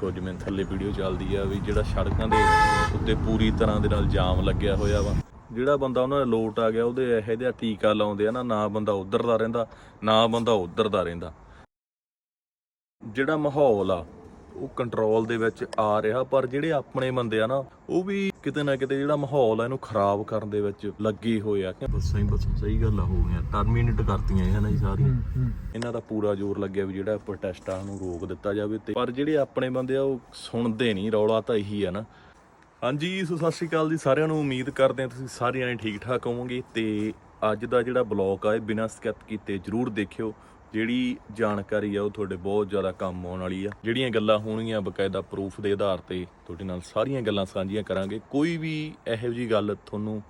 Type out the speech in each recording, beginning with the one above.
ਦੇਖੋ ਜਿਵੇਂ ਥੱਲੇ ਵੀਡੀਓ ਚੱਲਦੀ ਆ ਵੀ ਜਿਹੜਾ ਸੜਕਾਂ ਦੇ ਉੱਤੇ ਪੂਰੀ ਤਰ੍ਹਾਂ ਦੇ ਨਾਲ ਜਾਮ ਲੱਗਿਆ ਹੋਇਆ ਵਾ। ਜਿਹੜਾ ਬੰਦਾ ਉਹਨਾਂ ਦਾ ਲੋਟ ਆ ਗਿਆ, ਉਹਦੇ ਇਹੋ ਜਿਹਾ ਟੀਕਾ ਲਾਉਂਦੇ ਆ ਨਾ ਨਾ ਬੰਦਾ ਉਧਰ ਦਾ ਰਹਿੰਦਾ, ਨਾ ਬੰਦਾ ਉਧਰ ਦਾ ਰਹਿੰਦਾ। ਜਿਹੜਾ ਮਾਹੌਲ ਆ ਉਹ ਕੰਟਰੋਲ ਦੇ ਵਿੱਚ ਆ ਰਿਹਾ ਪਰ ਜਿਹੜੇ ਆਪਣੇ ਬੰਦੇ ਆ ਨਾ ਉਹ ਵੀ ਕਿਤੇ ਨਾ ਕਿਤੇ ਜਿਹੜਾ ਮਾਹੌਲ ਆ ਇਹਨੂੰ ਖਰਾਬ ਕਰਨ ਦੇ ਵਿੱਚ ਲੱਗੇ ਹੋਏ ਆ। ਕਿ ਬੱਸਾਂ ਹੀ ਬੱਸਾਂ ਸਹੀ ਗੱਲ ਆ ਹੋ ਗਈਆਂ। ਟਰਮੀਨੇਟ ਕਰਤੀਆਂ ਇਹ ਨਾ ਜੀ ਸਾਰੀਆਂ? ਇਹਨਾਂ ਦਾ ਪੂਰਾ ਜ਼ੋਰ ਲੱਗਿਆ ਵੀ ਜਿਹੜਾ ਪ੍ਰੋਟੈਸਟਾਂ ਨੂੰ ਰੋਕ ਦਿੱਤਾ ਜਾਵੇ ਤੇ ਪਰ ਜਿਹੜੇ ਆਪਣੇ ਬੰਦੇ ਆ ਉਹ ਸੁਣਦੇ ਨਹੀਂ ਰੌਲਾ ਤਾਂ ਇਹੀ ਆ ਨਾ। ਹਾਂਜੀ ਸੋ ਸਤਿ ਸ਼੍ਰੀ ਅਕਾਲ ਜੀ ਸਾਰਿਆਂ ਨੂੰ ਉਮੀਦ ਕਰਦੇ ਹਾਂ ਤੁਸੀਂ ਸਾਰੇ ਜਣੇ ਠੀਕ ਠਾਕ ਹੋਵੋਗੇ ਤੇ ਅੱਜ ਦਾ ਜਿਹੜਾ ਬਲੌਗ ਆ ਇਹ ਬਿਨਾਂ ਸਕਿਪ ਕੀਤੇ ਜਰੂਰ ਦੇਖਿਓ। ਜਿਹੜੀ ਜਾਣਕਾਰੀ ਆ, ਉਹ ਤੁਹਾਡੇ ਬਹੁਤ ਜ਼ਿਆਦਾ ਕੰਮ ਆਉਣ ਵਾਲੀ ਆ। ਜਿਹੜੀਆਂ ਗੱਲਾਂ ਹੋਣਗੀਆਂ ਬਕਾਇਦਾ ਪ੍ਰੂਫ ਦੇ ਆਧਾਰ ਤੇ ਤੁਹਾਡੇ ਨਾਲ ਸਾਰੀਆਂ ਗੱਲਾਂ ਸਾਂਝੀਆਂ ਕਰਾਂਗੇ। ਕੋਈ ਵੀ ਇਹੋ ਜੀ ਗੱਲ ਤੁਹਾਨੂੰ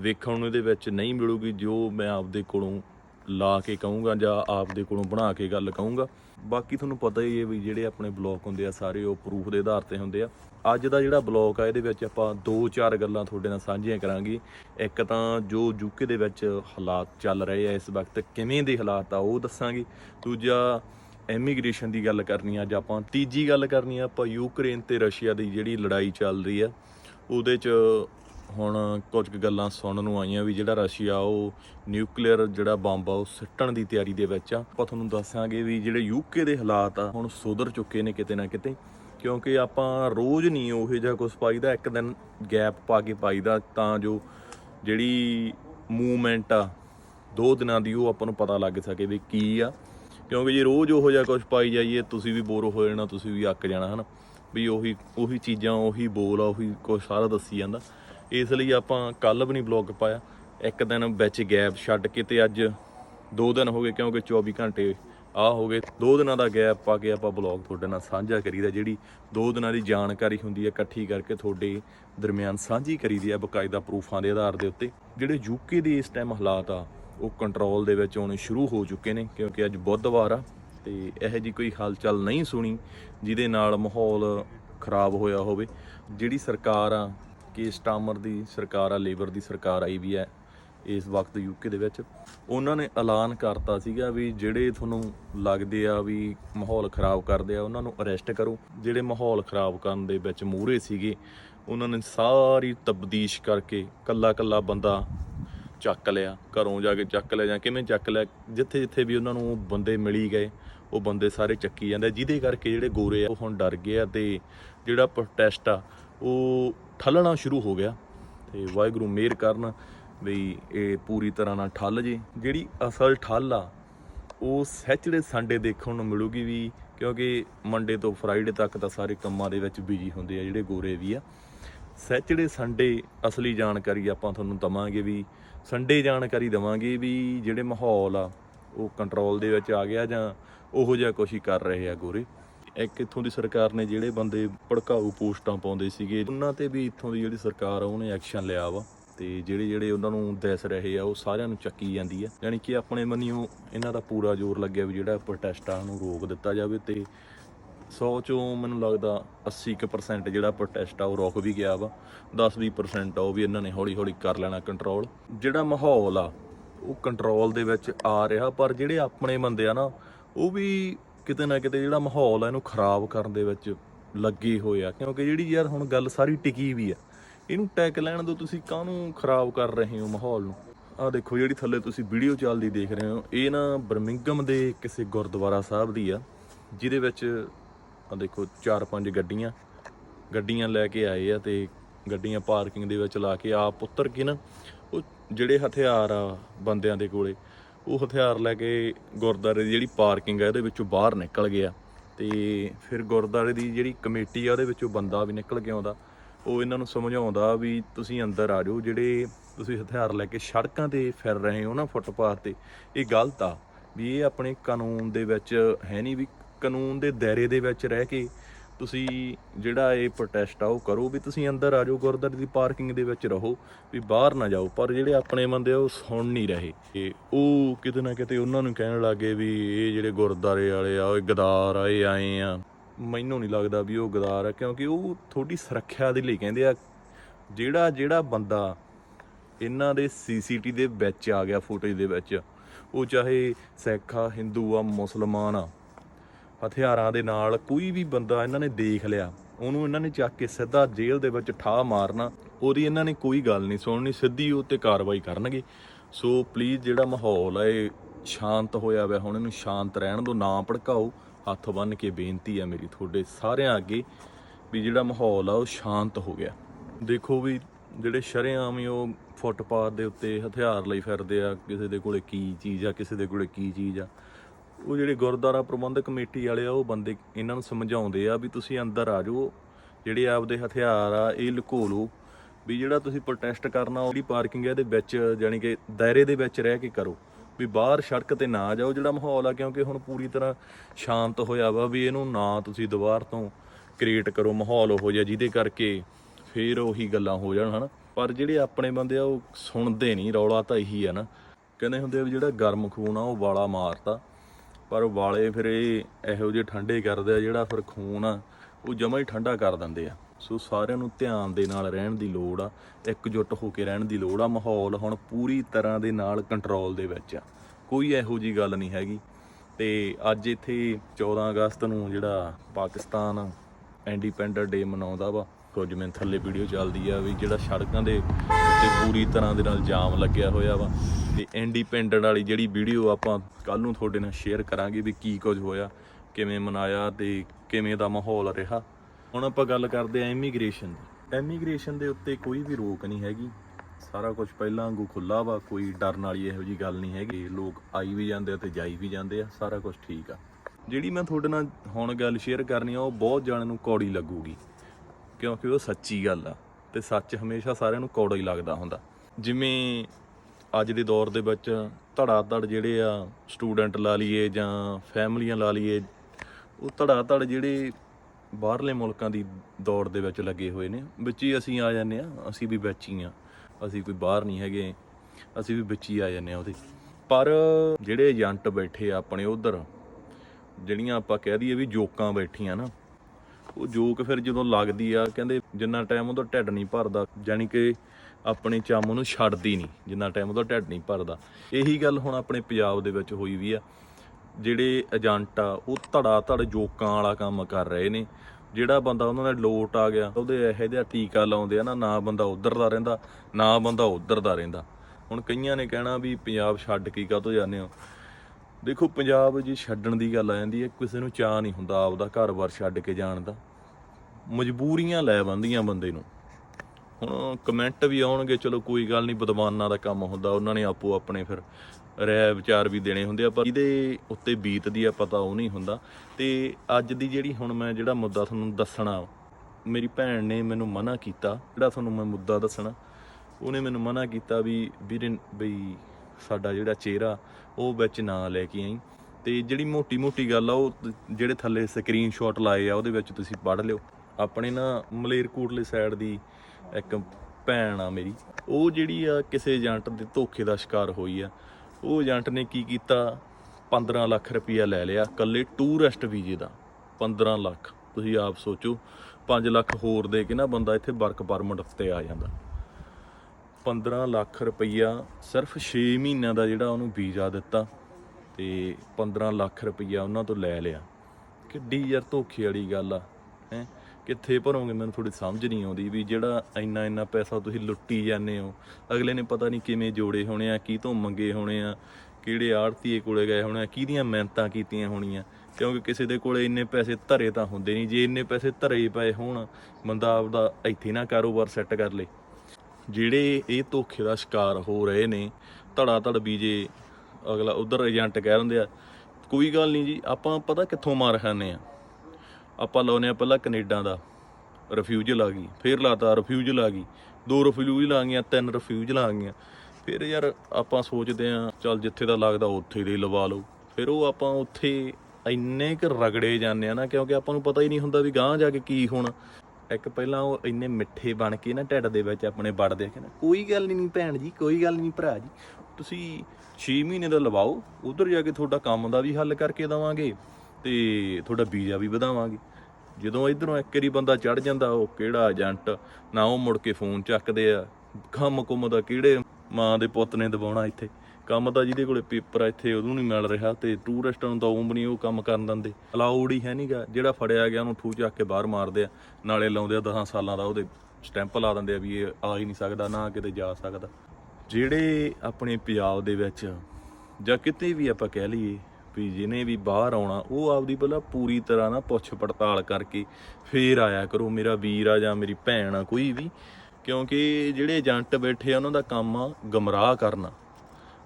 ਵੇਖਣ ਨੂੰ ਇਹਦੇ ਵਿੱਚ ਨਹੀਂ ਮਿਲੂਗੀ, ਜੋ ਮੈਂ ਆਪਦੇ ਕੋਲੋਂ ਲਾ ਕੇ ਕਹੂੰਗਾ ਜਾਂ ਆਪਦੇ ਕੋਲੋਂ ਬਣਾ ਕੇ ਗੱਲ ਕਹੂੰਗਾ। ਬਾਕੀ ਤੁਹਾਨੂੰ ਪਤਾ ਹੀ ਹੈ ਵੀ ਜਿਹੜੇ ਆਪਣੇ ਬਲੌਗ ਹੁੰਦੇ ਆ, ਸਾਰੇ ਉਹ ਪ੍ਰੂਫ ਦੇ ਆਧਾਰ ਤੇ ਹੁੰਦੇ ਆ। ਅੱਜ ਦਾ ਜਿਹੜਾ ਬਲੌਗ ਆ, ਇਹਦੇ ਵਿੱਚ ਆਪਾਂ ਦੋ ਚਾਰ ਗੱਲਾਂ ਤੁਹਾਡੇ ਨਾਲ ਸਾਂਝੀਆਂ ਕਰਾਂਗੇ। ਇੱਕ ਤਾਂ ਜੋ ਯੂਕੇ ਦੇ ਵਿੱਚ ਹਾਲਾਤ ਚੱਲ ਰਹੇ ਆ ਇਸ ਵਕਤ, ਕਿਵੇਂ ਦੇ ਹਾਲਾਤ ਆ, ਉਹ ਦੱਸਾਂਗੇ। ਦੂਜਾ ਇਮੀਗ੍ਰੇਸ਼ਨ ਦੀ ਗੱਲ ਕਰਨੀ ਆ, ਅੱਜ ਆਪਾਂ ਤੀਜੀ ਗੱਲ ਕਰਨੀ ਆ, ਆਪਾਂ ਯੂਕਰੇਨ ਤੇ ਰਸ਼ੀਆ ਦੀ ਜਿਹੜੀ ਲੜਾਈ ਚੱਲ ਰਹੀ ਆ, ਉਹਦੇ 'ਚ ਹੁਣ ਕੁਝ ਕੁ ਗੱਲਾਂ ਸੁਣਨ ਨੂੰ ਆਈਆਂ ਵੀ ਜਿਹੜਾ ਰਸ਼ੀਆ, ਉਹ ਨਿਊਕਲੀਅਰ ਜਿਹੜਾ ਬੰਬ ਆ, ਉਹ ਸਿੱਟਣ ਦੀ ਤਿਆਰੀ ਦੇ ਵਿੱਚ ਆ। ਆਪਾਂ ਤੁਹਾਨੂੰ ਦੱਸਾਂਗੇ ਵੀ ਜਿਹੜੇ ਯੂਕੇ ਦੇ ਹਾਲਾਤ ਆ, ਹੁਣ ਸੁਧਰ ਚੁੱਕੇ ਨੇ ਕਿਤੇ ਨਾ ਕਿਤੇ। ਕਿਉਂਕਿ ਆਪਾਂ ਰੋਜ਼ ਨਹੀਂ ਉਹੋ ਜਿਹਾ ਕੁਝ ਪਾਈਦਾ, ਇੱਕ ਦਿਨ ਗੈਪ ਪਾ ਕੇ ਪਾਈਦਾ ਤਾਂ ਜੋ ਜਿਹੜੀ ਮੂਵਮੈਂਟ ਆ, ਦੋ ਦਿਨਾਂ ਦੀ ਉਹ ਆਪਾਂ ਨੂੰ ਪਤਾ ਲੱਗ ਸਕੇ ਵੀ ਕੀ ਆ। ਕਿਉਂਕਿ ਜੇ ਰੋਜ਼ ਉਹੋ ਜਿਹਾ ਕੁਝ ਪਾਈ ਜਾਈਏ, ਤੁਸੀਂ ਵੀ ਬੋਰ ਹੋ ਜਾਣਾ, ਤੁਸੀਂ ਵੀ ਅੱਕ ਜਾਣਾ, ਹਨ? ਵੀ ਉਹੀ ਉਹੀ ਚੀਜ਼ਾਂ, ਉਹੀ ਬੋਲ ਆ, ਉਹੀ ਕੁਝ ਸਾਰਾ ਦੱਸੀ ਜਾਂਦਾ। ਇਸ ਲਈ ਆਪਾਂ ਕੱਲ ਵੀ ਨਹੀਂ ਬਲੌਗ ਪਾਇਆ। ਇੱਕ ਦਿਨ ਵਿੱਚ ਗੈਪ ਛੱਡ ਕੇ ਤੇ ਅੱਜ ਦੋ ਦਿਨ ਹੋ ਗਏ ਕਿਉਂਕਿ 24 ਘੰਟੇ ਆ ਹੋ ਗਏ ਦੋ ਦਿਨਾਂ ਦਾ ਗੈਪ ਪਾ ਕੇ ਆਪਾਂ ਬਲੌਗ ਤੁਹਾਡੇ ਨਾਲ ਸਾਂਝਾ ਕਰੀਦਾ, ਜਿਹੜੀ ਦੋ ਦਿਨਾਂ ਦੀ ਜਾਣਕਾਰੀ ਹੁੰਦੀ ਹੈ, ਇਕੱਠੀ ਕਰਕੇ ਤੁਹਾਡੇ ਦਰਮਿਆਨ ਸਾਂਝੀ ਕਰੀਦੀ ਹੈ ਬਕਾਇਦਾ ਪ੍ਰੂਫਾਂ ਦੇ ਆਧਾਰ ਦੇ ਉੱਤੇ। ਜਿਹੜੇ ਯੂਕੇ ਦੇ ਇਸ ਟਾਈਮ ਹਾਲਾਤ ਆ, ਉਹ ਕੰਟਰੋਲ ਦੇ ਵਿੱਚ ਆਉਣੇ ਸ਼ੁਰੂ ਹੋ ਚੁੱਕੇ ਨੇ, ਕਿਉਂਕਿ ਅੱਜ ਬੁੱਧਵਾਰ ਆ ਤੇ ਇਹੋ ਜੀ ਕੋਈ ਹਲਚਲ ਨਹੀਂ ਸੁਣੀ, ਜਿਹਦੇ ਨਾਲ ਮਾਹੌਲ ਖਰਾਬ ਹੋਇਆ ਹੋਵੇ। ਜਿਹੜੀ ਸਰਕਾਰ ਆ ਕਿ ਸਟਾਮਰ ਦੀ ਸਰਕਾਰ ਆ, ਲੇਬਰ ਦੀ ਸਰਕਾਰ ਆਈ ਵੀ ਹੈ ਇਸ ਵਕਤ ਯੂਕੇ ਦੇ ਵਿੱਚ, ਉਹਨਾਂ ਨੇ ਐਲਾਨ ਕਰਤਾ ਸੀਗਾ ਵੀ ਜਿਹੜੇ ਤੁਹਾਨੂੰ ਲੱਗਦੇ ਆ ਵੀ ਮਾਹੌਲ ਖਰਾਬ ਕਰਦੇ ਆ, ਉਹਨਾਂ ਨੂੰ ਅਰੈਸਟ ਕਰੋ। ਜਿਹੜੇ ਮਾਹੌਲ ਖਰਾਬ ਕਰਨ ਦੇ ਵਿੱਚ ਮੂਹਰੇ ਸੀਗੇ, ਉਹਨਾਂ ਨੇ ਸਾਰੀ ਤਬਦੀਸ਼ ਕਰਕੇ ਕੱਲਾ ਕੱਲਾ ਬੰਦਾ ਚੱਕ ਲਿਆ, ਘਰੋਂ ਜਾ ਕੇ ਚੱਕ ਲਿਆ ਜਾਂ ਕਿਵੇਂ ਚੱਕ ਲਿਆ, ਜਿੱਥੇ ਜਿੱਥੇ ਵੀ ਉਹਨਾਂ ਨੂੰ ਬੰਦੇ ਮਿਲੀ ਗਏ, ਉਹ ਬੰਦੇ ਸਾਰੇ ਚੱਕੀ ਜਾਂਦੇ ਜਿਹਦੇ ਕਰਕੇ ਜਿਹੜੇ ਗੋਰੇ ਆ, ਉਹ ਹੁਣ ਡਰ ਗਏ ਆ ਤੇ ਜਿਹੜਾ ਪ੍ਰੋਟੈਸਟ ਆ, ਉਹ ਠੱਲਣਾ ਸ਼ੁਰੂ ਹੋ ਗਿਆ। ਤੇ ਵਾਹਿਗੁਰੂ ਮਿਹਰ ਕਰਨ ਵੀ ਇਹ ਪੂਰੀ ਤਰ੍ਹਾਂ ਨਾਲ ਠੱਲ ਜੇ। ਜਿਹੜੀ ਅਸਲ ਠੱਲ ਆ, ਉਹ ਸੈਚਰਡੇ ਸੰਡੇ ਦੇਖਣ ਨੂੰ ਮਿਲੂਗੀ ਵੀ, ਕਿਉਂਕਿ ਮੰਡੇ ਤੋਂ ਫਰਾਈਡੇ ਤੱਕ ਤਾਂ ਸਾਰੇ ਕੰਮਾਂ ਦੇ ਵਿੱਚ ਬਿਜ਼ੀ ਹੁੰਦੇ ਆ ਜਿਹੜੇ ਗੋਰੇ ਵੀ ਆ। ਸੈਚਰਡੇ ਸੰਡੇ ਅਸਲੀ ਜਾਣਕਾਰੀ ਆਪਾਂ ਤੁਹਾਨੂੰ ਦਵਾਂਗੇ ਵੀ, ਸੰਡੇ ਜਾਣਕਾਰੀ ਦਵਾਂਗੇ ਵੀ ਜਿਹੜੇ ਮਾਹੌਲ ਆ, ਉਹ ਕੰਟਰੋਲ ਦੇ ਵਿੱਚ ਆ ਗਿਆ ਜਾਂ ਉਹੋ ਜਿਹਾ ਕੁਛ ਹੀ ਕਰ ਰਹੇ ਆ ਗੋਰੇ। ਇੱਕ ਇੱਥੋਂ ਦੀ ਸਰਕਾਰ ਨੇ ਜਿਹੜੇ ਬੰਦੇ ਭੜਕਾਊ ਪੋਸਟਾਂ ਪਾਉਂਦੇ ਸੀਗੇ, ਉਹਨਾਂ ਤੇ ਵੀ ਇੱਥੋਂ ਦੀ ਜਿਹੜੀ ਸਰਕਾਰ ਆ, ਉਹਨੇ ਐਕਸ਼ਨ ਲਿਆ ਵਾ। ਤੇ ਜਿਹੜੇ ਜਿਹੜੇ ਉਹਨਾਂ ਨੂੰ ਦਿਸ ਰਹੇ ਆ, ਉਹ ਸਾਰਿਆਂ ਨੂੰ ਚੱਕੀ ਜਾਂਦੀ ਆ। ਯਾਨੀ ਕਿ ਆਪਣੇ ਮੰਨਿਓ ਇਹਨਾਂ ਦਾ ਪੂਰਾ ਜ਼ੋਰ ਲੱਗਿਆ ਵੀ ਜਿਹੜਾ ਪ੍ਰੋਟੈਸਟਾਂ ਨੂੰ ਰੋਕ ਦਿੱਤਾ ਜਾਵੇ ਤੇ 100 ਚੋਂ ਮੈਨੂੰ ਲੱਗਦਾ 80% ਜਿਹੜਾ ਪ੍ਰੋਟੈਸਟ ਆ, ਉਹ ਰੁਕ ਵੀ ਗਿਆ ਵਾ। 10-20% ਆ, ਉਹ ਵੀ ਇਹਨਾਂ ਨੇ ਹੌਲੀ-ਹੌਲੀ ਕਰ ਲੈਣਾ ਕੰਟਰੋਲ ਜਿਹੜਾ ਮਾਹੌਲ ਆ, ਉਹ ਕੰਟਰੋਲ ਦੇ ਵਿੱਚ ਆ ਰਿਹਾ, ਪਰ ਜਿਹੜੇ ਆਪਣੇ ਬੰਦੇ ਆ ਨਾ, ਉਹ ਵੀ ਕਿਤੇ ਨਾ ਕਿਤੇ ਜਿਹੜਾ ਮਾਹੌਲ ਆ, ਇਹਨੂੰ ਖਰਾਬ ਕਰਨ ਦੇ ਵਿੱਚ ਲੱਗੇ ਹੋਏ ਆ। ਕਿਉਂਕਿ ਜਿਹੜੀ ਯਾਰ ਹੁਣ ਗੱਲ ਸਾਰੀ ਟਿਕੀ ਵੀ ਆ। ਇਹਨੂੰ ਟੈਕ ਲੈਣ ਤੋਂ ਤੁਸੀਂ ਕਾਹਨੂੰ ਖਰਾਬ ਕਰ ਰਹੇ ਹੋ ਮਾਹੌਲ ਨੂੰ? ਆ ਦੇਖੋ ਜਿਹੜੀ ਥੱਲੇ ਤੁਸੀਂ ਵੀਡੀਓ ਚੱਲਦੀ ਦੇਖ ਰਹੇ ਹੋ, ਇਹ ਨਾ ਬਰਮਿੰਗਮ ਦੇ ਕਿਸੇ ਗੁਰਦੁਆਰਾ ਸਾਹਿਬ ਦੀ ਆ, ਜਿਹਦੇ ਵਿੱਚ ਆ ਦੇਖੋ ਚਾਰ ਪੰਜ ਗੱਡੀਆਂ ਗੱਡੀਆਂ ਲੈ ਕੇ ਆਏ ਆ ਤੇ ਗੱਡੀਆਂ ਪਾਰਕਿੰਗ ਦੇ ਵਿੱਚ ਲਾ ਕੇ ਆਪ ਉਤਰ ਕੇ ਨਾ, ਉਹ ਜਿਹੜੇ ਹਥਿਆਰ ਆ ਬੰਦਿਆਂ ਦੇ ਕੋਲੇ, ਉਹ ਹਥਿਆਰ ਲੈ ਕੇ ਗੁਰਦਾਰੇ ਦੀ ਜਿਹੜੀ ਪਾਰਕਿੰਗ ਆ, ਇਹਦੇ ਵਿੱਚੋਂ ਬਾਹਰ ਨਿਕਲ ਗਿਆ ਤੇ ਫਿਰ ਗੁਰਦਾਰੇ ਦੀ ਜਿਹੜੀ ਕਮੇਟੀ ਆ, ਉਹਦੇ ਵਿੱਚੋਂ ਬੰਦਾ ਵੀ ਨਿਕਲ ਕੇ ਆਉਂਦਾ ਉਹ ਇਹਨਾਂ ਨੂੰ ਸਮਝਾਉਂਦਾ ਵੀ ਤੁਸੀਂ ਅੰਦਰ ਆ ਜਾਓ, ਜਿਹੜੇ ਤੁਸੀਂ ਹਥਿਆਰ ਲੈ ਕੇ ਸੜਕਾਂ ਤੇ ਫਿਰ ਰਹੇ ਹੋ ਨਾ ਫੁੱਟਪਾਥ ਤੇ, ਇਹ ਗਲਤ ਆ ਵੀ ਇਹ ਆਪਣੇ ਕਾਨੂੰਨ ਦੇ ਵਿੱਚ ਹੈ ਨਹੀਂ ਵੀ ਕਾਨੂੰਨ ਦੇ ਦਾਇਰੇ ਦੇ ਵਿੱਚ ਰਹਿ ਕੇ ਤੁਸੀਂ ਜਿਹੜਾ ਇਹ ਪ੍ਰੋਟੈਸਟ ਆ ਉਹ ਕਰੋ ਵੀ ਤੁਸੀਂ ਅੰਦਰ ਆ ਜਾਓ, ਗੁਰਦੁਆਰੇ ਦੀ ਪਾਰਕਿੰਗ ਦੇ ਵਿੱਚ ਰਹੋ ਵੀ ਬਾਹਰ ਨਾ ਜਾਓ, ਪਰ ਜਿਹੜੇ ਆਪਣੇ ਬੰਦੇ ਆ ਉਹ ਸੁਣ ਨਹੀਂ ਰਹੇ। ਤੇ ਉਹ ਕਿਤੇ ਨਾ ਕਿਤੇ ਉਹਨਾਂ ਨੂੰ ਕਹਿਣ ਲੱਗੇ ਵੀ ਇਹ ਜਿਹੜੇ ਗੁਰਦੁਆਰੇ ਵਾਲੇ ਆ, ਉਹ ਗਦਾਰ ਆ, ਇਹ ਆਏ ਆ। ਮੈਨੂੰ ਨਹੀਂ ਲੱਗਦਾ ਵੀ ਉਹ ਗਦਾਰ ਆ, ਕਿਉਂਕਿ ਉਹ ਤੁਹਾਡੀ ਸੁਰੱਖਿਆ ਦੇ ਲਈ ਕਹਿੰਦੇ ਆ, ਜਿਹੜਾ ਜਿਹੜਾ ਬੰਦਾ ਇਹਨਾਂ ਦੇ ਸੀਸੀਟੀ ਦੇ ਵਿੱਚ ਆ ਗਿਆ, ਫੁਟੇਜ ਦੇ ਵਿੱਚ, ਉਹ ਚਾਹੇ ਸਿੱਖ ਆ, ਹਿੰਦੂ ਆ, ਮੁਸਲਮਾਨ ਆ, ਹਥਿਆਰਾਂ ਦੇ ਨਾਲ ਕੋਈ ਵੀ ਬੰਦਾ ਇਹਨਾਂ ਨੇ ਦੇਖ ਲਿਆ, ਉਹਨੂੰ ਇਹਨਾਂ ਨੇ ਚੱਕ ਕੇ ਸਿੱਧਾ ਜੇਲ੍ਹ ਦੇ ਵਿੱਚ ਠਾ ਮਾਰਨਾ, ਉਹਦੀ ਇਹਨਾਂ ਨੇ ਕੋਈ ਗੱਲ ਨਹੀਂ ਸੁਣਨੀ, ਸਿੱਧੀ ਉਹ ਤੇ ਕਾਰਵਾਈ ਕਰਨਗੇ। ਸੋ ਪਲੀਜ਼ ਜਿਹੜਾ ਮਾਹੌਲ ਹੈ ਇਹ ਸ਼ਾਂਤ ਹੋਇਆ ਹੋਇਆ ਹੁਣ ਇਹਨੂੰ ਸ਼ਾਂਤ ਰਹਿਣ ਦਿਓ, ਨਾ ਭੜਕਾਓ ਹੱਥ ਬੰਨ ਕੇ ਬੇਨਤੀ ਹੈ ਮੇਰੀ ਤੁਹਾਡੇ ਸਾਰਿਆਂ ਅੱਗੇ ਵੀ ਜਿਹੜਾ ਮਾਹੌਲ ਆ ਉਹ ਸ਼ਾਂਤ ਹੋ ਗਿਆ। ਦੇਖੋ ਵੀ ਜਿਹੜੇ ਸ਼ਰੇਆਮ ਹੀ ਉਹ ਫੁੱਟਪਾਥ ਦੇ ਉੱਤੇ ਹਥਿਆਰ ਲਈ ਫਿਰਦੇ ਆ, ਕਿਸੇ ਦੇ ਕੋਲੇ ਕੀ ਚੀਜ਼ ਆ, ਕਿਸੇ ਦੇ ਕੋਲੇ ਕੀ ਚੀਜ਼ ਆ, ਉਹ ਜਿਹੜੇ ਗੁਰਦੁਆਰਾ ਪ੍ਰਬੰਧਕ ਕਮੇਟੀ ਵਾਲੇ ਆ, ਉਹ ਬੰਦੇ ਇਹਨਾਂ ਨੂੰ ਸਮਝਾਉਂਦੇ ਆ ਵੀ ਤੁਸੀਂ ਅੰਦਰ ਆ ਜਾਓ, ਜਿਹੜੇ ਆਪਦੇ ਹਥਿਆਰ ਆ, ਇਹ ਲੁਕੋ ਲਓ ਵੀ ਜਿਹੜਾ ਤੁਸੀਂ ਪ੍ਰੋਟੈਸਟ ਕਰਨਾ ਉਹਦੀ ਪਾਰਕਿੰਗ ਹੈ ਇਹਦੇ ਵਿੱਚ ਯਾਨੀ ਕਿ ਦਾਇਰੇ ਦੇ ਵਿੱਚ ਰਹਿ ਕੇ ਕਰੋ। ਵੀ ਬਾਹਰ ਸੜਕ ਤੇ ਨਾ ਜਾਓ ਜਿਹੜਾ ਮਾਹੌਲ ਆ, ਕਿਉਂਕਿ ਹੁਣ ਪੂਰੀ ਤਰ੍ਹਾਂ ਸ਼ਾਂਤ ਹੋਇਆ ਵਾ ਵੀ ਇਹਨੂੰ ਨਾ ਤੁਸੀਂ ਦੁਬਾਰ ਤੋਂ ਕ੍ਰੀਏਟ ਕਰੋ ਮਾਹੌਲ ਹੋ ਜਿਹਾ, ਜਿਹਦੇ ਕਰਕੇ ਫੇਰ ਉਹੀ ਗੱਲਾਂ ਹੋ ਜਾਣ, ਹਨਾ? ਪਰ ਜਿਹੜੇ ਆਪਣੇ ਬੰਦੇ ਆ, ਉਹ ਸੁਣਦੇ ਨਹੀਂ, ਰੌਲਾ ਤਾਂ ਇਹੀ ਆ ਨਾ। ਕਹਿੰਦੇ ਹੁੰਦੇ ਆ ਵੀ ਜਿਹੜਾ ਗਰਮ ਖੂਨ ਆ, ਉਹ ਵਾਲਾ ਮਾਰਦਾ ਪਰ ਵਾਲੇ ਫਿਰ ਇਹ ਇਹੋ ਜਿਹੇ ਠੰਡੇ ਕਰਦੇ ਆ, ਜਿਹੜਾ ਫਿਰ ਖੂਨ ਆ, ਉਹ ਜਮਾ ਹੀ ਠੰਡਾ ਕਰ ਦਿੰਦੇ ਆ। ਸੋ ਸਾਰਿਆਂ ਨੂੰ ਧਿਆਨ ਦੇ ਨਾਲ ਰਹਿਣ ਦੀ ਲੋੜ ਆ, ਇਕਜੁੱਟ ਹੋ ਕੇ ਰਹਿਣ ਦੀ ਲੋੜ ਆ। ਮਾਹੌਲ ਹੁਣ ਪੂਰੀ ਤਰ੍ਹਾਂ ਦੇ ਨਾਲ ਕੰਟਰੋਲ ਦੇ ਵਿੱਚ ਆ। ਕੋਈ ਇਹੋ ਜੀ ਗੱਲ ਨਹੀਂ ਹੈਗੀ। ਤੇ ਅੱਜ ਇੱਥੇ 14 ਅਗਸਤ ਨੂੰ ਜਿਹੜਾ ਪਾਕਿਸਤਾਨ ਇੰਡੀਪੈਂਡੈਂਟ ਡੇ ਮਨਾਉਂਦਾ ਵਾ ਕੁਝ ਮੈਂ ਥੱਲੇ ਵੀਡੀਓ ਚੱਲਦੀ ਆ ਵੀ ਜਿਹੜਾ ਸੜਕਾਂ ਦੇ ਉੱਤੇ ਪੂਰੀ ਤਰ੍ਹਾਂ ਦੇ ਨਾਲ ਜਾਮ ਲੱਗਿਆ ਹੋਇਆ ਵਾ। ਤੇ ਇੰਡੀਪੈਂਡੈਂਟ ਵਾਲੀ ਜਿਹੜੀ ਵੀਡੀਓ ਆਪਾਂ ਕੱਲ ਨੂੰ ਤੁਹਾਡੇ ਨਾਲ ਸ਼ੇਅਰ ਕਰਾਂਗੇ ਵੀ ਕੀ ਕੁਝ ਹੋਇਆ, ਕਿਵੇਂ ਮਨਾਇਆ ਤੇ ਕਿਵੇਂ ਦਾ ਮਾਹੌਲ ਰਿਹਾ। ਹੁਣ ਆਪਾਂ ਗੱਲ ਕਰਦੇ ਆ ਇਮੀਗ੍ਰੇਸ਼ਨ ਦੀ। ਇਮੀਗ੍ਰੇਸ਼ਨ ਦੇ ਉੱਤੇ ਕੋਈ ਵੀ ਰੋਕ ਨਹੀਂ ਹੈਗੀ। ਸਾਰਾ ਕੁਝ ਪਹਿਲਾਂ ਵਾਂਗੂ ਖੁੱਲਾ ਵਾ, ਕੋਈ ਡਰਨ ਵਾਲੀ ਇਹੋ ਜੀ ਗੱਲ ਨਹੀਂ ਹੈਗੀ। ਲੋਕ ਆਈ ਵੀ ਜਾਂਦੇ ਆ ਤੇ ਜਾਈ ਵੀ ਜਾਂਦੇ ਆ, ਸਾਰਾ ਕੁਝ ਠੀਕ ਆ। ਜਿਹੜੀ ਮੈਂ ਤੁਹਾਡੇ ਨਾਲ ਹੁਣ ਗੱਲ ਸ਼ੇਅਰ ਕਰਨੀ ਆ, ਉਹ ਬਹੁਤ ਜਾਣਿਆਂ ਨੂੰ ਕੌੜੀ ਲੱਗੂਗੀ। ਕਿਉਂਕਿ ਉਹ ਸੱਚੀ ਗੱਲ ਆ ਤੇ ਸੱਚ ਹਮੇਸ਼ਾ ਸਾਰਿਆਂ ਨੂੰ ਕੌੜਾ ਹੀ ਲੱਗਦਾ ਹੁੰਦਾ। ਜਿਵੇਂ ਅੱਜ ਦੇ ਦੌਰ ਦੇ ਵਿੱਚ ਧੜਾ ਧੜ ਜਿਹੜੇ ਆ ਸਟੂਡੈਂਟ ਲਾ ਲਈਏ ਜਾਂ ਫੈਮਲੀਆਂ ਲਾ ਲਈਏ, ਉਹ ਧੜਾ ਧੜ ਜਿਹੜੇ ਬਾਹਰਲੇ ਮੁਲਕਾਂ ਦੀ ਦੌੜ ਦੇ ਵਿੱਚ ਲੱਗੇ ਹੋਏ ਨੇ। ਵਿੱਚ ਹੀ ਅਸੀਂ ਆ ਜਾਂਦੇ ਆ ਅਸੀਂ ਵੀ ਵਿੱਚ ਹੀ ਆ ਅਸੀਂ ਕੋਈ ਬਾਹਰ ਨਹੀਂ ਹੈਗੇ। ਅਸੀਂ ਵੀ ਵਿੱਚ ਹੀ ਆ ਜਾਂਦੇ ਆ ਉਹਦੇ ਪਰ ਜਿਹੜੇ ਏਜੰਟ ਬੈਠੇ ਆ ਆਪਣੇ ਉਧਰ, ਜਿਹੜੀਆਂ ਆਪਾਂ ਕਹਿ ਦਈਏ ਵੀ ਜੋਕਾਂ ਬੈਠੀਆਂ ਨਾ, ਉਹ ਜੋਕ ਫਿਰ ਜਦੋਂ ਲੱਗਦੀ ਆ, ਕਹਿੰਦੇ ਜਿੰਨਾ ਟਾਈਮ ਉਹਦਾ ਢਿੱਡ ਨਹੀਂ ਭਰਦਾ ਜਾਨੀ ਕਿ ਆਪਣੇ ਚੰਮ ਨੂੰ ਛੱਡਦੀ ਨਹੀਂ, ਜਿੰਨਾ ਟਾਈਮ ਉਹਦਾ ਢਿੱਡ ਨਹੀਂ ਭਰਦਾ। ਇਹੀ ਗੱਲ ਹੁਣ ਆਪਣੇ ਪੰਜਾਬ ਦੇ ਵਿੱਚ ਹੋਈ ਵੀ ਆ। ਜਿਹੜੇ ਏਜੰਟ ਆ, ਉਹ ਧੜਾ ਧੜ ਜੋਕਾਂ ਵਾਲਾ ਕੰਮ ਕਰ ਰਹੇ ਨੇ। ਜਿਹੜਾ ਬੰਦਾ ਉਹਨਾਂ ਦਾ ਲੋਟ ਆ ਗਿਆ, ਉਹਦੇ ਇਹੋ ਜਿਹਾ ਟੀਕਾ ਲਾਉਂਦੇ ਆ ਨਾ ਨਾ ਬੰਦਾ ਉਧਰ ਦਾ ਰਹਿੰਦਾ, ਨਾ ਬੰਦਾ ਉਧਰ ਦਾ ਰਹਿੰਦਾ। ਹੁਣ ਕਈਆਂ ਨੇ ਕਹਿਣਾ ਵੀ ਪੰਜਾਬ ਛੱਡ ਕੇ ਕਾਹਤੋਂ ਜਾਂਦੇ ਹੋ? ਦੇਖੋ, ਪੰਜਾਬ ਜੀ ਛੱਡਣ ਦੀ ਗੱਲ ਆ ਜਾਂਦੀ ਹੈ, ਕਿਸੇ ਨੂੰ ਚਾਹ ਨਹੀਂ ਹੁੰਦਾ ਆਪਦਾ ਘਰ-ਬਾਰ ਛੱਡ ਕੇ ਜਾਣ ਦਾ। ਮਜਬੂਰੀਆਂ ਲੈ ਬੰਦੀਆਂ ਬੰਦੇ ਨੂੰ। ਹੁਣ ਕਮੈਂਟ ਵੀ ਆਉਣਗੇ, ਚਲੋ ਕੋਈ ਗੱਲ ਨਹੀਂ ਬਦਮਾਨਾਂ ਦਾ ਕੰਮ ਹੁੰਦਾ, ਉਹਨਾਂ ਨੇ ਆਪੋ ਆਪਣੇ ਫਿਰ ਰਹਿ ਵਿਚਾਰ ਵੀ ਦੇਣੇ ਹੁੰਦੇ ਆ, ਪਰ ਇਹਦੇ ਉੱਤੇ ਬੀਤਦੀ ਆ, ਪਤਾ ਉਹ ਨਹੀਂ ਹੁੰਦਾ। ਤੇ ਅੱਜ ਦੀ ਜਿਹੜੀ ਹੁਣ ਮੈਂ ਜਿਹੜਾ ਮੁੱਦਾ ਤੁਹਾਨੂੰ ਦੱਸਣਾ, ਮੇਰੀ ਭੈਣ ਨੇ ਮੈਨੂੰ ਮਨਾ ਕੀਤਾ, ਜਿਹੜਾ ਤੁਹਾਨੂੰ ਮੈਂ ਮੁੱਦਾ ਦੱਸਣਾ, ਉਹਨੇ ਮੈਨੂੰ ਮਨਾ ਕੀਤਾ ਵੀ ਵੀਰੇ, ਬਈ ਸਾਡਾ ਜਿਹੜਾ ਚਿਹਰਾ, ਉਹ ਵਿੱਚ ਨਾ ਲੈ ਕੇ ਆਈ। ਤੇ ਜਿਹੜੀ ਮੋਟੀ ਮੋਟੀ ਗੱਲ ਆ, ਉਹ ਜਿਹੜੇ ਥੱਲੇ ਸਕਰੀਨਸ਼ਾਟ ਲਾਏ ਆ, ਉਹਦੇ ਵਿੱਚ ਤੁਸੀਂ ਪੜ੍ਹ ਲਿਓ। ਆਪਣੇ ਨਾ ਮਲੇਰਕੋਟਲੇ ਸਾਈਡ ਦੀ ਇੱਕ ਭੈਣ ਆ ਮੇਰੀ, ਉਹ ਜਿਹੜੀ ਆ ਕਿਸੇ ਏਜੰਟ ਦੇ ਧੋਖੇ ਦਾ ਸ਼ਿਕਾਰ ਹੋਈ ਆ, ਉਹ ਏਜੰਟ ਨੇ ਕੀ ਕੀਤਾ? 15 ਲੱਖ ਰੁਪਇਆ ਲੈ ਲਿਆ ਕੱਲੇ ਟੂਰਿਸਟ ਵੀਜ਼ੇ ਦਾ 15 ਲੱਖ। ਤੁਸੀਂ ਆਪ ਸੋਚੋ 5 ਲੱਖ ਹੋਰ ਦੇ ਕੇ ਨਾ ਬੰਦਾ ਇੱਥੇ ਵਰਕ ਪਰਮਿਟ ਤੇ ਆ ਜਾਂਦਾ। 15 ਲੱਖ ਰੁਪਈਆ ਸਿਰਫ 6 ਮਹੀਨਿਆਂ ਦਾ ਜਿਹੜਾ ਉਹਨੂੰ ਵੀਜ਼ਾ ਦਿੱਤਾ ਤੇ 15 ਲੱਖ ਰੁਪਈਆ ਉਹਨਾਂ ਤੋਂ ਲੈ ਲਿਆ। ਕਿੱਡੀ ਯਾਰ ਧੋਖੇ ਵਾਲੀ ਗੱਲ ਆ, ਹੈ? ਕਿੱਥੇ ਭਰੋਗੇ? ਮੈਨੂੰ ਥੋੜੀ ਸਮਝ ਨਹੀਂ ਆਉਂਦੀ ਵੀ ਜਿਹੜਾ ਇੰਨਾ ਇੰਨਾ ਪੈਸਾ ਤੁਸੀਂ ਲੁੱਟੀ ਜਾਂਦੇ ਹੋ। ਅਗਲੇ ਨੇ ਪਤਾ ਨਹੀਂ ਕਿਵੇਂ ਜੋੜੇ ਹੋਣੇ ਆ, ਕੀ ਤੋਂ ਮੰਗੇ ਹੋਣੇ ਆ, ਕਿਹੜੇ ਆੜਤੀਏ ਕੋਲੇ ਗਏ ਹੋਣੇ ਆ, ਕਿਹਦੀਆਂ ਮਿਹਨਤਾਂ ਕੀਤੀਆਂ ਹੋਣੀਆਂ। ਕਿਉਂਕਿ ਕਿਸੇ ਦੇ ਕੋਲੇ ਇੰਨੇ ਪੈਸੇ ਧਰੇ ਤਾਂ ਹੁੰਦੇ ਨਹੀਂ। ਜੇ ਇੰਨੇ ਪੈਸੇ ਧਰੇ ਹੀ ਪਏ ਹੋਣ, ਬੰਦਾ ਆਪਦਾ ਇੱਥੇ ਨਾ ਕਾਰੋਬਾਰ ਸੈੱਟ ਕਰ ਲੇ। ਜਿਹੜੇ ਇਹ ਧੋਖੇ ਦਾ ਸ਼ਿਕਾਰ ਹੋ ਰਹੇ ਨੇ ਧੜਾ ਧੜ ਬੀਜੇ ਅਗਲਾ ਉਧਰ ਏਜੰਟ ਕਹਿ ਦਿੰਦੇ ਆ, ਕੋਈ ਗੱਲ ਨਹੀਂ ਜੀ, ਆਪਾਂ ਪਤਾ ਕਿੱਥੋਂ ਮਾਰ ਖਾਂਦੇ ਆ? ਆਪਾਂ ਲਾਉਨੇ ਆ ਪਹਿਲਾਂ ਕੈਨੇਡਾ ਦਾ ਰਿਫਿਊਜਲ ਆ ਗਈ, ਫਿਰ ਲਾਤਾ ਰਿਫਿਊਜਲ ਆ ਗਈ, ਦੋ ਰਿਫਿਊਜਲ ਆ ਗਈਆਂ, ਤਿੰਨ ਰਿਫਿਊਜਲ ਆ ਗਈਆਂ। ਫਿਰ ਯਾਰ ਆਪਾਂ ਸੋਚਦੇ ਆ ਚੱਲ ਜਿੱਥੇ ਦਾ ਲੱਗਦਾ ਉੱਥੇ ਦੇ ਲਵਾ ਲਓ। ਫਿਰ ਉਹ ਆਪਾਂ ਉੱਥੇ ਇੰਨੇ ਕੁ ਰਗੜੇ ਜਾਂਦੇ ਆ ਨਾ, ਕਿਉਂਕਿ ਆਪਾਂ ਨੂੰ ਪਤਾ ਹੀ ਨਹੀਂ ਹੁੰਦਾ ਵੀ ਗਾਂਹ ਜਾ ਕੇ ਕੀ ਹੋਣਾ। ਇੱਕ ਪਹਿਲਾਂ ਉਹ ਇੰਨੇ ਮਿੱਠੇ ਬਣ ਕੇ ਨਾ ਢਿੱਡ ਦੇ ਵਿੱਚ ਆਪਣੇ ਵੜਦੇ ਆ। ਕਹਿੰਦਾ ਕੋਈ ਗੱਲ ਨਹੀਂ ਭੈਣ ਜੀ, ਕੋਈ ਗੱਲ ਨਹੀਂ ਭਰਾ ਜੀ। ਤੁਸੀਂ 6 ਮਹੀਨੇ ਦਾ ਲਵਾਓ, ਉਧਰ ਜਾ ਕੇ ਤੁਹਾਡਾ ਕੰਮ ਦਾ ਵੀ ਹੱਲ ਕਰਕੇ ਦਵਾਂਗੇ। ਤੇ ਤੁਹਾਡਾ ਵੀਜ਼ਾ ਵੀ ਵਧਾਵਾਂਗੇ। ਜਦੋਂ ਇਧਰੋਂ ਇੱਕ ਵਾਰੀ ਬੰਦਾ ਚੜ ਜਾਂਦਾ, ਉਹ ਕਿਹੜਾ ਏਜੰਟ? ਨਾ ਉਹ ਮੁੜ ਕੇ ਫੋਨ ਚੱਕਦੇ ਆ। ਕੰਮ ਕੁੰਮ ਦਾ ਕਿਹੜੇ ਮਾਂ ਦੇ ਪੁੱਤ ਨੇ ਦਬਾਉਣਾ ਇੱਥੇ? ਕੰਮ ਤਾਂ ਜਿਹਦੇ ਕੋਲੇ ਪੇਪਰ ਆ, ਇੱਥੇ ਉਹਨੂੰ ਨਹੀਂ ਮਿਲ ਰਿਹਾ ਤੇ ਟੂਰਿਸਟਾਂ ਨੂੰ ਤਾਂ ਉਹ ਵੀ ਨਹੀਂ ਉਹ ਕੰਮ ਕਰਨ ਦਿੰਦੇ। ਅਲਾਉਡ ਹੀ ਹੈ ਨਹੀਂਗਾ। ਜਿਹੜਾ ਫੜਿਆ ਗਿਆ, ਉਹਨੂੰ ਠੂ ਚੱਕ ਕੇ ਬਾਹਰ ਮਾਰਦੇ ਆ। ਨਾਲੇ ਲਾਉਂਦੇ ਆ 10 ਸਾਲਾਂ ਦਾ ਉਹਦੇ ਸਟੈਂਪ ਲਾ ਦਿੰਦੇ ਆ ਵੀ ਇਹ ਆ ਹੀ ਨਹੀਂ ਸਕਦਾ, ਨਾ ਕਿਤੇ ਜਾ ਸਕਦਾ। ਜਿਹੜੇ ਆਪਣੇ ਪੰਜਾਬ ਦੇ ਵਿੱਚ ਜਾਂ ਕਿਤੇ ਵੀ ਆਪਾਂ ਕਹਿ ਲਈਏ ਵੀ ਜਿਹਨੇ ਵੀ ਬਾਹਰ ਆਉਣਾ, ਉਹ ਆਪਦੀ ਪਹਿਲਾਂ ਪੂਰੀ ਤਰ੍ਹਾਂ ਨਾ ਪੁੱਛ ਪੜਤਾਲ ਕਰਕੇ ਫੇਰ ਆਇਆ ਕਰੋ, ਮੇਰਾ ਵੀਰ ਆ ਜਾਂ ਮੇਰੀ ਭੈਣ ਆ, ਕੋਈ ਵੀ। ਕਿਉਂਕਿ ਜਿਹੜੇ ਏਜੰਟ ਬੈਠੇ ਆ, ਉਹਨਾਂ ਦਾ ਕੰਮ ਆ ਗਮਰਾਹ ਕਰਨਾ।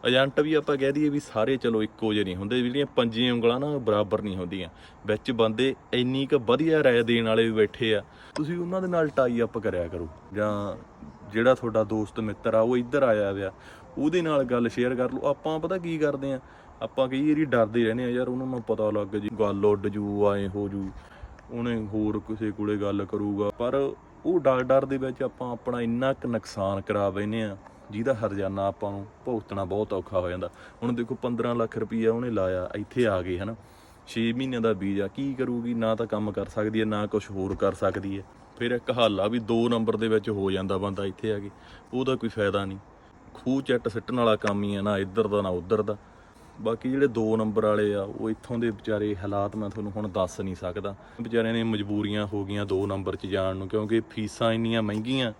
ਏਜੰਟ ਵੀ ਆਪਾਂ ਕਹਿ ਦਈਏ ਵੀ ਸਾਰੇ ਚਲੋ ਇੱਕੋ ਜਿਹੇ ਨਹੀਂ ਹੁੰਦੇ, ਜਿਹੜੀਆਂ ਪੰਜੀਆਂ ਉਂਗਲਾਂ ਨਾ ਬਰਾਬਰ ਨਹੀਂ ਹੁੰਦੀਆਂ। ਵਿੱਚ ਬੰਦੇ ਇੰਨੀ ਕੁ ਵਧੀਆ ਰਾਏ ਦੇਣ ਵਾਲੇ ਵੀ ਬੈਠੇ ਆ। ਤੁਸੀਂ ਉਹਨਾਂ ਦੇ ਨਾਲ ਟਾਈ ਅਪ ਕਰਿਆ ਕਰੋ। ਜਾਂ ਜਿਹੜਾ ਤੁਹਾਡਾ ਦੋਸਤ ਮਿੱਤਰ ਆ, ਉਹ ਇੱਧਰ ਆਇਆ ਵਿਆ ਉਹਦੇ ਨਾਲ ਗੱਲ ਸ਼ੇਅਰ ਕਰ ਲਓ। ਆਪਾਂ ਪਤਾ ਕੀ ਕਰਦੇ ਆ? ਆਪਾਂ ਕਈ ਵਾਰੀ ਡਰਦੇ ਰਹਿੰਦੇ ਆ ਯਾਰ ਉਹਨਾਂ ਨੂੰ ਪਤਾ ਲੱਗ ਜੀ, ਗੱਲ ਉੱਡ ਜੂ ਆਏ ਹੋ ਜੂ, ਉਹਨੇ ਹੋਰ ਕਿਸੇ ਕੋਲੇ ਗੱਲ ਕਰੂਗਾ। ਪਰ ਉਹ ਡਰ ਡਰ ਦੇ ਵਿੱਚ ਆਪਾਂ ਆਪਣਾ ਇੰਨਾ ਕੁ ਨੁਕਸਾਨ ਕਰਾ ਬੈਨੇ ਆ ਜਿਹਦਾ ਹਰਜਾਨਾ ਆਪਾਂ ਨੂੰ ਭੁਗਤਣਾ ਬਹੁਤ ਔਖਾ ਹੋ ਜਾਂਦਾ। ਹੁਣ ਦੇਖੋ 15 ਲੱਖ ਰੁਪਈਆ ਉਹਨੇ ਲਾਇਆ, ਇੱਥੇ ਆ ਗਏ, ਹਨਾ। 6 ਮਹੀਨਿਆਂ ਦਾ ਵੀਜ਼ਾ ਕੀ ਕਰੂਗੀ? ਨਾ ਤਾਂ ਕੰਮ ਕਰ ਸਕਦੀ ਹੈ, ਨਾ ਕੁਝ ਹੋਰ ਕਰ ਸਕਦੀ ਹੈ। ਫਿਰ ਇੱਕ ਹਾਲਾ ਵੀ 2 ਨੰਬਰ ਦੇ ਵਿੱਚ ਹੋ ਜਾਂਦਾ ਬੰਦਾ ਇੱਥੇ ਆ ਕੇ, ਉਹਦਾ ਕੋਈ ਫਾਇਦਾ ਨਹੀਂ। ਖੂਹ ਚੱਟ ਸਿੱਟਣ ਵਾਲਾ ਕੰਮ ਹੀ ਆ ਨਾ, ਇੱਧਰ ਦਾ ਨਾ ਉੱਧਰ ਦਾ। ਬਾਕੀ ਜਿਹੜੇ 2 ਨੰਬਰ ਵਾਲੇ ਆ, ਉਹ ਇੱਥੋਂ ਦੇ ਵਿਚਾਰੇ ਹਾਲਾਤ ਮੈਂ ਤੁਹਾਨੂੰ ਹੁਣ ਦੱਸ ਨਹੀਂ ਸਕਦਾ। ਵਿਚਾਰਿਆਂ ਨੇ ਮਜਬੂਰੀਆਂ ਹੋ ਗਈਆਂ 2 ਨੰਬਰ 'ਚ ਜਾਣ ਨੂੰ, ਕਿਉਂਕਿ ਫੀਸਾਂ ਇੰਨੀਆਂ ਮਹਿੰਗੀਆਂ,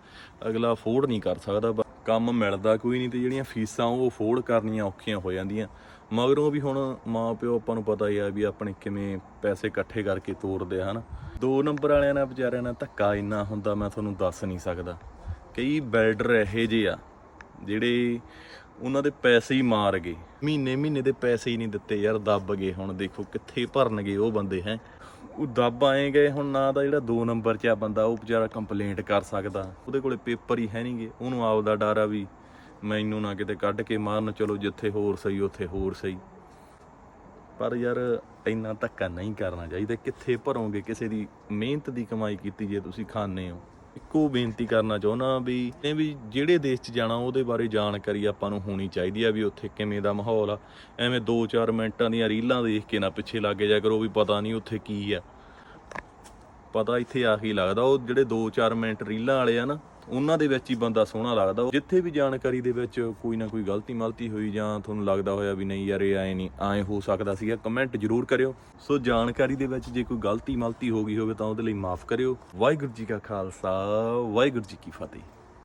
ਅਗਲਾ ਅਫੋਰਡ ਨਹੀਂ ਕਰ ਸਕਦਾ। ਕੰਮ ਮਿਲਦਾ ਕੋਈ ਨਹੀਂ ਤੇ ਜਿਹੜੀਆਂ ਫੀਸਾਂ ਉਹ ਅਫੋਰਡ ਕਰਨੀਆਂ ਔਖੀਆਂ ਹੋ ਜਾਂਦੀਆਂ। ਮਗਰੋਂ ਵੀ ਹੁਣ ਮਾਂ ਪਿਓ ਆਪਾਂ ਨੂੰ ਪਤਾ ਹੀ ਆ ਵੀ ਆਪਣੇ ਕਿਵੇਂ ਪੈਸੇ ਇਕੱਠੇ ਕਰਕੇ ਤੋਰਦੇ ਆ, ਹਨ। ਦੋ ਨੰਬਰ ਵਾਲਿਆਂ ਨਾਲ ਵਿਚਾਰਿਆਂ ਨਾਲ ਧੱਕਾ ਇੰਨਾ ਹੁੰਦਾ ਮੈਂ ਤੁਹਾਨੂੰ ਦੱਸ ਨਹੀਂ ਸਕਦਾ। ਕਈ ਬਿਲਡਰ ਇਹੋ ਜਿਹੇ ਆ, ਜਿਹੜੇ ਉਹਨਾਂ ਦੇ ਪੈਸੇ ਹੀ ਮਾਰ ਗਏ। ਮਹੀਨੇ ਮਹੀਨੇ ਦੇ ਪੈਸੇ ਹੀ ਨਹੀਂ ਦਿੱਤੇ। ਯਾਰ ਦੱਬ ਗਏ ਹੁਣ ਦੇਖੋ ਕਿੱਥੇ ਭਰਨਗੇ ਉਹ ਬੰਦੇ ਹੈ। ਉਹ ਦੱਬ ਆਏ ਗਏ, ਹੁਣ ਨਾ ਤਾਂ ਜਿਹੜਾ 2 ਨੰਬਰ 'ਚ ਆ ਬੰਦਾ, ਉਹ ਵਿਚਾਰਾ ਕੰਪਲੇਂਟ ਕਰ ਸਕਦਾ। ਉਹਦੇ ਕੋਲੇ ਪੇਪਰ ਹੀ ਹੈ ਨਹੀਂਗੇ ਉਹਨੂੰ ਆਪਦਾ ਡਰ ਆ ਵੀ ਮੈਨੂੰ ਨਾ ਕਿਤੇ ਕੱਢ ਕੇ ਮਾਰਨ। ਚਲੋ ਜਿੱਥੇ ਹੋਰ ਸਹੀ, ਉੱਥੇ ਹੋਰ ਸਹੀ। ਪਰ ਯਾਰ ਇੰਨਾ ਧੱਕਾ ਨਹੀਂ ਕਰਨਾ ਚਾਹੀਦਾ। ਕਿੱਥੇ ਭਰੋਗੇ? ਕਿਸੇ ਦੀ ਮਿਹਨਤ ਦੀ ਕਮਾਈ ਕੀਤੀ ਜੇ ਤੁਸੀਂ ਖਾਣੇ ਹੋ। ਇੱਕੋ ਬੇਨਤੀ ਕਰਨਾ ਚਾਹੁੰਦਾ ਵੀ ਇਹ ਵੀ ਜਿਹੜੇ ਦੇਸ਼ 'ਚ ਜਾਣਾ, ਉਹਦੇ ਬਾਰੇ ਜਾਣਕਾਰੀ ਆਪਾਂ ਨੂੰ ਹੋਣੀ ਚਾਹੀਦੀ ਆ ਵੀ ਉੱਥੇ ਕਿਵੇਂ ਦਾ ਮਾਹੌਲ ਆ। ਐਵੇਂ 2-4 ਮਿੰਟਾਂ ਦੀਆਂ ਰੀਲਾਂ ਦੇਖ ਕੇ ਨਾ ਪਿੱਛੇ ਲੱਗੇ ਜਾ ਕਰੋ ਵੀ ਪਤਾ ਨਹੀਂ ਉੱਥੇ ਕੀ ਆ। ਪਤਾ ਇੱਥੇ ਆ ਆਹੀ ਲੱਗਦਾ, ਉਹ ਜਿਹੜੇ 2-4 ਮਿੰਟ ਰੀਲਾਂ ਵਾਲੇ ਆ ਨਾ ਉਹਨਾਂ ਦੇ ਵਿੱਚ ਹੀ ਬੰਦਾ ਸੋਹਣਾ ਲੱਗਦਾ। ਜਿੱਥੇ ਵੀ ਜਾਣਕਾਰੀ ਦੇ ਵਿੱਚ ਕੋਈ ਨਾ ਕੋਈ ਗਲਤੀ ਮਲਤੀ ਹੋਈ ਜਾਂ ਤੁਹਾਨੂੰ ਲੱਗਦਾ ਹੋਇਆ ਵੀ ਨਹੀਂ, ਯਾਰ ਇਹ ਐ ਨਹੀਂ ਐ ਹੋ ਸਕਦਾ ਸੀਗਾ ਕਮੈਂਟ ਜ਼ਰੂਰ ਕਰਿਓ। ਸੋ ਜਾਣਕਾਰੀ ਦੇ ਵਿੱਚ ਜੇ ਕੋਈ ਗਲਤੀ ਮਲਤੀ ਹੋ ਗਈ ਹੋਵੇ ਤਾਂ ਉਹਦੇ ਲਈ ਮਾਫ ਕਰਿਓ। ਵਾਹਿਗੁਰੂ ਜੀ ਕਾ ਖਾਲਸਾ, ਵਾਹਿਗੁਰੂ ਜੀ ਕੀ ਫਤਿਹ।